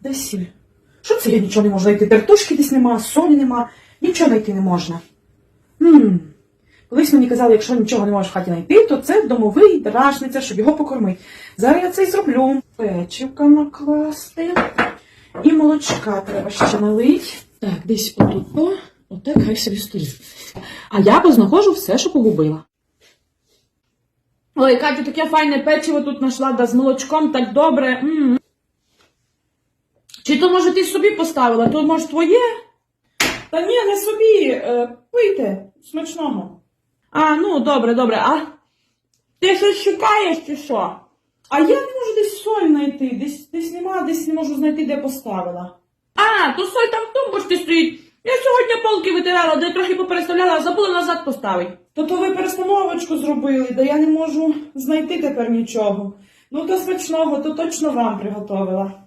де сіль? Що це я нічого не можу знайти? Тертушки десь нема, солі нема, нічого знайти не можна. Хм. Колись мені казали, якщо нічого не можеш в хаті знайти, то це домовий дражниця, щоб його покормити. Зараз я це й зроблю. Печивка накласти. І молочка треба ще налить. Так, десь отут, отак хай собі стоїть. А я познаходжу все, що погубила. Ой, Катю, таке файне печиво тут знайшла, да з молочком так добре. м Чи то, може, ти собі поставила, то може твоє? Та ні, не собі. Е, пийте, смачного. А, ну добре, добре. А ти щось шукаєш чи що? А я не можу десь соль знайти, десь, десь нема, десь не можу знайти, де поставила. А, то соль там в тумбочці стоїть. Я сьогодні полки витирала, де трохи попереставляла, а забула назад поставити. То то ви перестановочку зробили, да я не можу знайти тепер нічого. Ну то смачного, то точно вам приготовила.